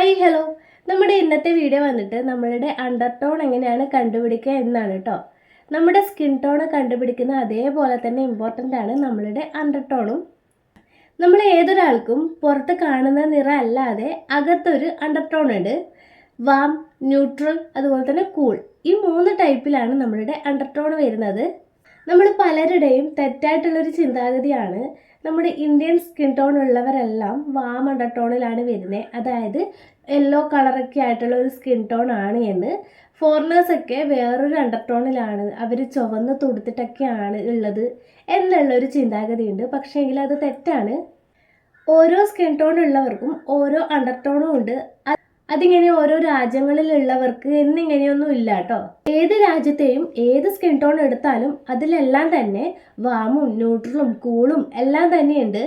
Hi hello. നമ്മുടെ ഇന്നത്തെ video വന്നിട്ട് നമ്മളുടെ അണ്ടർ ടോൺ എങ്ങനെയാണ് കണ്ടുപിടിക്കുക എന്നാണ് കേട്ടോ നമ്മുടെ സ്കിൻ ടോൺ കണ്ടുപിടിക്കുന്ന അതേപോലെ തന്നെ ഇമ്പോർട്ടന്റ് ആണ് നമ്മളുടെ അണ്ടർ ടോണും നമ്മൾ ഏതൊരാൾക്കും പുറത്ത് കാണുന്ന നിറം അല്ലാതെ അകത്തൊരു അണ്ടർ ടോൺ ഉണ്ട്. വാം ന്യൂട്രൽ അതുപോലെ തന്നെ കൂൾ ഈ മൂന്ന് ടൈപ്പിലാണ് നമ്മളുടെ അണ്ടർ ടോൺ വരുന്നത്. നമ്മൾ പലരുടെയും തെറ്റായിട്ടുള്ളൊരു ചിന്താഗതിയാണ് നമ്മുടെ ഇന്ത്യൻ സ്കിൻ ടോൺ ഉള്ളവരെല്ലാം വാമണ്ട ടോണിലാണ് വരുന്നത് അതായത് യെല്ലോ കളറൊക്കെ ആയിട്ടുള്ള ഒരു സ്കിൻ ടോൺ ആണ് എന്ന്. ഫോറിനേഴ്സൊക്കെ വേറൊരു അണ്ടർ ടോണിലാണ് അവർ ചുവന്ന് തുടുത്തിട്ടൊക്കെയാണ് ഉള്ളത് എന്നുള്ളൊരു ചിന്താഗതിയുണ്ട്. പക്ഷേങ്കിൽ അത് തെറ്റാണ്. ഓരോ സ്കിൻ ടോൺ ഉള്ളവർക്കും ഓരോ അണ്ടർ ടോണും ഉണ്ട്. അതിങ്ങനെ ഓരോ രാജ്യങ്ങളിലുള്ളവർക്ക് എന്നിങ്ങനെയൊന്നും ഇല്ല കേട്ടോ ഏത് രാജ്യത്തെയും ഏത് സ്കിൻ ടോൺ എടുത്താലും അതിലെല്ലാം തന്നെ വാമും ന്യൂട്രലും കൂളും എല്ലാം തന്നെയുണ്ട്.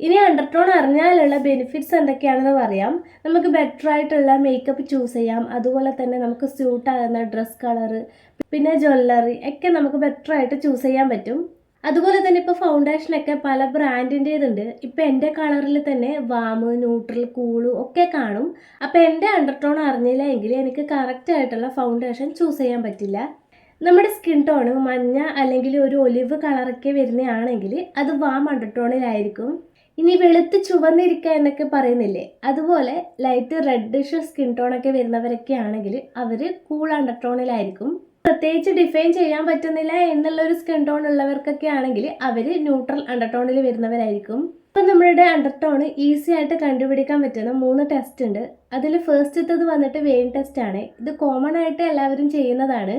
ഇനി അണ്ടർടോൺ അറിഞ്ഞാലുള്ള ബെനിഫിറ്റ്സ് എന്തൊക്കെയാണെന്ന് പറയാം. നമുക്ക് ബെറ്റർ ആയിട്ടുള്ള മേക്കപ്പ് ചൂസ് ചെയ്യാം. അതുപോലെ തന്നെ നമുക്ക് സ്യൂട്ടാകുന്ന ഡ്രസ് കളറ് പിന്നെ ജ്വല്ലറി ഒക്കെ നമുക്ക് ബെറ്റർ ആയിട്ട് ചൂസ് ചെയ്യാൻ പറ്റും. അതുപോലെ തന്നെ ഇപ്പോൾ ഫൗണ്ടേഷനൊക്കെ പല ബ്രാൻഡിന്റേതുണ്ട് ഇപ്പോൾ എന്റെ കളറിൽ തന്നെ വാമ് ന്യൂട്രൽ കൂൾ ഒക്കെ കാണും. അപ്പോൾ എന്റെ അണ്ടർടോൺ അറിഞ്ഞില്ല എങ്കിൽ എനിക്ക് കറക്റ്റ് ആയിട്ടുള്ള ഫൗണ്ടേഷൻ ചൂസ് ചെയ്യാൻ പറ്റില്ല. നമ്മുടെ സ്കിൻ ടോൺ മഞ്ഞ അല്ലെങ്കിൽ ഒരു ഒലിവ് കളറൊക്കെ വരുന്നതാണെങ്കിൽ അത് വാം അണ്ടർ ടോണിലായിരിക്കും ഇനി വെളുത്ത് ചുവന്നിരിക്കുക എന്നൊക്കെ പറയുന്നില്ലേ? അതുപോലെ ലൈറ്റ് റെഡിഷ് സ്കിൻ ടോണൊക്കെ വരുന്നവരൊക്കെ ആണെങ്കിൽ അവർ കൂൾ അണ്ടർ ടോണിലായിരിക്കും പ്രത്യേകിച്ച് ഡിഫൈൻ ചെയ്യാൻ പറ്റുന്നില്ല എന്നുള്ള ഒരു സ്കിൻ ടോൺ ഉള്ളവർക്കൊക്കെ ആണെങ്കിൽ അവർ ന്യൂട്രൽ അണ്ടർടോണിൽ വരുന്നവരായിരിക്കും. ഇപ്പം നമ്മളുടെ അണ്ടർടോൺ ഈസി ആയിട്ട് കണ്ടുപിടിക്കാൻ പറ്റുന്ന മൂന്ന് ടെസ്റ്റ് ഉണ്ട്. അതിൽ ഫസ്റ്റത്തത് വന്നിട്ട് വെയിൻ ടെസ്റ്റ് ആണ്. ഇത് കോമൺ ആയിട്ട് എല്ലാവരും ചെയ്യുന്നതാണ്.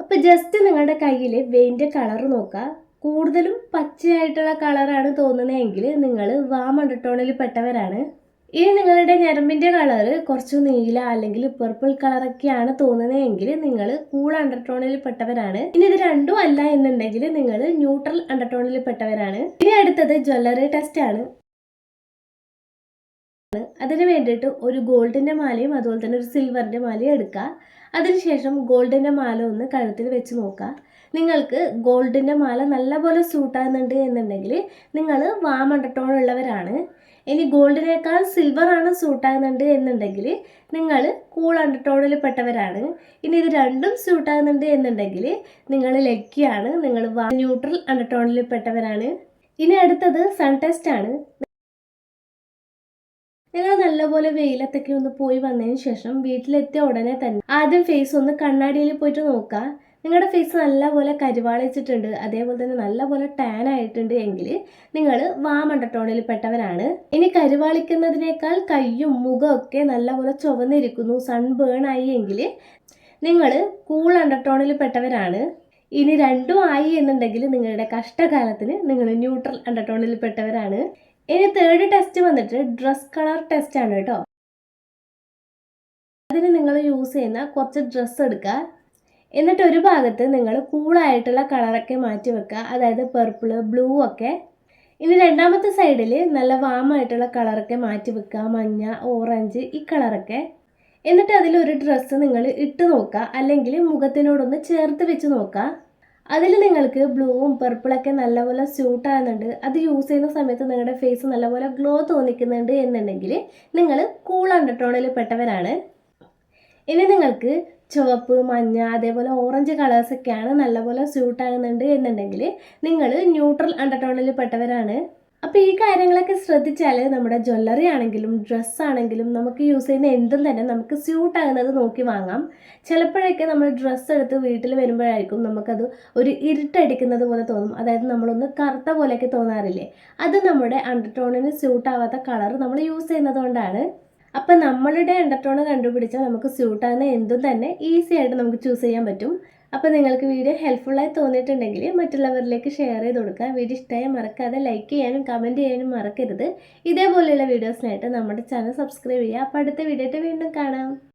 അപ്പോൾ ജസ്റ്റ് നിങ്ങളുടെ കയ്യിൽ വെയിന്റെ കളർ നോക്കുക. കൂടുതലും പച്ചയായിട്ടുള്ള കളറാണ് തോന്നുന്നതെങ്കിൽ നിങ്ങൾ വാം അണ്ടർ ടോണിൽ പെട്ടവരാണ്. ഇനി നിങ്ങളുടെ ഞരമ്പിന്റെ കളറ് കുറച്ച് നീല അല്ലെങ്കിൽ പർപ്പിൾ കളറൊക്കെയാണ് തോന്നുന്നതെങ്കിൽ നിങ്ങൾ കൂൾ അണ്ടർടോണിൽ പെട്ടവരാണ്. ഇനി ഇത് രണ്ടും അല്ല എന്നുണ്ടെങ്കിൽ നിങ്ങൾ ന്യൂട്രൽ അണ്ടർടോണിൽ പെട്ടവരാണ്. ഇനി അടുത്തത് ജ്വല്ലറി ടെസ്റ്റ് ആണ്. അതിന് വേണ്ടിയിട്ട് ഒരു ഗോൾഡിന്റെ മാലയും അതുപോലെ തന്നെ ഒരു സിൽവറിന്റെ മാലയും എടുക്കുക. അതിനുശേഷം ഗോൾഡിന്റെ മാല ഒന്ന് കഴുത്തിൽ വെച്ച് നോക്കുക. നിങ്ങൾക്ക് ഗോൾഡിന്റെ മാല നല്ലപോലെ സൂട്ടാകുന്നുണ്ട് എന്നുണ്ടെങ്കിൽ നിങ്ങൾ വാമണ്ടട്ടോളുള്ളവരാണ്. ഇനി ഗോൾഡിനേക്കാൾ സിൽവറാണ് സൂട്ടാകുന്നുണ്ട് എന്നുണ്ടെങ്കിൽ നിങ്ങൾ കൂൾ അണ്ടർടോണിൽ പെട്ടവരാണ് ഇനി ഇത് രണ്ടും സൂട്ടാകുന്നുണ്ട് എന്നുണ്ടെങ്കിൽ നിങ്ങൾ ലക്കിയാണ് നിങ്ങൾ ന്യൂട്രൽ അണ്ടർടോണിൽ പെട്ടവരാണ് ഇനി അടുത്തത് സൺ ടെസ്റ്റ് ആണ്. നിങ്ങൾ നല്ലപോലെ വെയിലത്തൊക്കെ ഒന്ന് പോയി വന്നതിന് ശേഷം വീട്ടിലെത്തിയ ഉടനെ തന്നെ ആദ്യം ഫേസ് ഒന്ന് കണ്ണാടിയിൽ പോയിട്ട് നോക്കുക. നിങ്ങളുടെ ഫേസ് നല്ലപോലെ കരുവാളിച്ചിട്ടുണ്ട് അതേപോലെ തന്നെ നല്ലപോലെ ടാൻ ആയിട്ടുണ്ട് എങ്കിൽ നിങ്ങൾ വാമണ്ടട്ടോണിൽ പെട്ടവരാണ്. ഇനി കരുവാളിക്കുന്നതിനേക്കാൾ കയ്യും മുഖമൊക്കെ നല്ലപോലെ ചുവന്നിരിക്കുന്നു സൺബേൺ ആയി എങ്കിൽ നിങ്ങൾ കൂൾ അണ്ടർടോണിൽ പെട്ടവരാണ്. ഇനി രണ്ടും ആയി എന്നുണ്ടെങ്കിൽ നിങ്ങളുടെ കഷ്ടകാലത്തിന് നിങ്ങൾ ന്യൂട്രൽ അണ്ടർടോണിൽ പെട്ടവരാണ്. ഇനി തേർഡ് ടെസ്റ്റ് വന്നിട്ട് ഡ്രസ് കളർ ടെസ്റ്റ് ആണ് കേട്ടോ. അതിന് നിങ്ങൾ യൂസ് ചെയ്യുന്ന കുറച്ച് ഡ്രസ്സ് എടുക്കുക. എന്നിട്ട് ഒരു ഭാഗത്ത് നിങ്ങൾ കൂളായിട്ടുള്ള കളറൊക്കെ മാറ്റി വെക്കുക. അതായത് പർപ്പിൾ ബ്ലൂ ഒക്കെ. ഇനി രണ്ടാമത്തെ സൈഡിൽ നല്ല വാമായിട്ടുള്ള കളറൊക്കെ മാറ്റി വെക്കുക. മഞ്ഞ ഓറഞ്ച് ഈ കളറൊക്കെ എന്നിട്ട് അതിലൊരു ഡ്രസ്സ് നിങ്ങൾ ഇട്ട് നോക്കുക. അല്ലെങ്കിൽ മുഖത്തിനോടൊന്ന് ചേർത്ത് വെച്ച് നോക്കുക. അതിൽ നിങ്ങൾക്ക് ബ്ലൂവും പർപ്പിളൊക്കെ നല്ലപോലെ സ്യൂട്ട് ആകുന്നുണ്ട് അത് യൂസ് ചെയ്യുന്ന സമയത്ത് നിങ്ങളുടെ ഫേസ് നല്ലപോലെ ഗ്ലോ തോന്നിക്കുന്നുണ്ട് എന്നുണ്ടെങ്കിൽ നിങ്ങൾ കൂൾ അണ്ടർടോണിൽ പെട്ടവരാണ്. ഇനി നിങ്ങൾക്ക് ചുവപ്പ് മഞ്ഞ അതേപോലെ ഓറഞ്ച് കളേഴ്സൊക്കെയാണ് നല്ലപോലെ സ്യൂട്ട് ആകുന്നുണ്ട് എന്നുണ്ടെങ്കിൽ നിങ്ങൾ ന്യൂട്രൽ അണ്ടർടോണിൽ പെട്ടവരാണ്. അപ്പോൾ ഈ കാര്യങ്ങളൊക്കെ ശ്രദ്ധിച്ചാൽ നമ്മുടെ ജ്വല്ലറി ആണെങ്കിലും ഡ്രസ്സ് ആണെങ്കിലും നമുക്ക് യൂസ് ചെയ്യുന്ന എന്തും തന്നെ നമുക്ക് സ്യൂട്ട് ആകുന്നത് നോക്കി വാങ്ങാം. ചിലപ്പോഴൊക്കെ നമ്മൾ ഡ്രസ്സ് എടുത്ത് വീട്ടിൽ വരുമ്പോഴായിരിക്കും നമുക്കത് ഒരു ഇരുട്ടടിക്കുന്നത് പോലെ തോന്നും. അതായത് നമ്മളൊന്ന് കറുത്ത പോലെയൊക്കെ തോന്നാറില്ലേ? അത് നമ്മുടെ അണ്ടർടോണിന് സ്യൂട്ട് ആവാത്ത കളർ നമ്മൾ യൂസ് ചെയ്യുന്നത് കൊണ്ടാണ്. അപ്പം നമ്മളുടെ എണ്ടർടോൺ കണ്ടുപിടിച്ചാൽ നമുക്ക് സ്യൂട്ടാകുന്ന എന്തും തന്നെ ഈസി ആയിട്ട് നമുക്ക് ചൂസ് ചെയ്യാൻ പറ്റും. അപ്പോൾ നിങ്ങൾക്ക് വീഡിയോ ഹെൽപ്ഫുള്ളായി തോന്നിയിട്ടുണ്ടെങ്കിൽ മറ്റുള്ളവരിലേക്ക് ഷെയർ ചെയ്ത് കൊടുക്കുക. വീഡിയോ ഇഷ്ടമായി മറക്കാതെ ലൈക്ക് ചെയ്യാനും കമന്റ് ചെയ്യാനും മറക്കരുത്. ഇതേപോലെയുള്ള വീഡിയോസിനായിട്ട് നമ്മുടെ ചാനൽ സബ്സ്ക്രൈബ് ചെയ്യുക. അപ്പോൾ അടുത്ത വീഡിയോ വീണ്ടും കാണാം.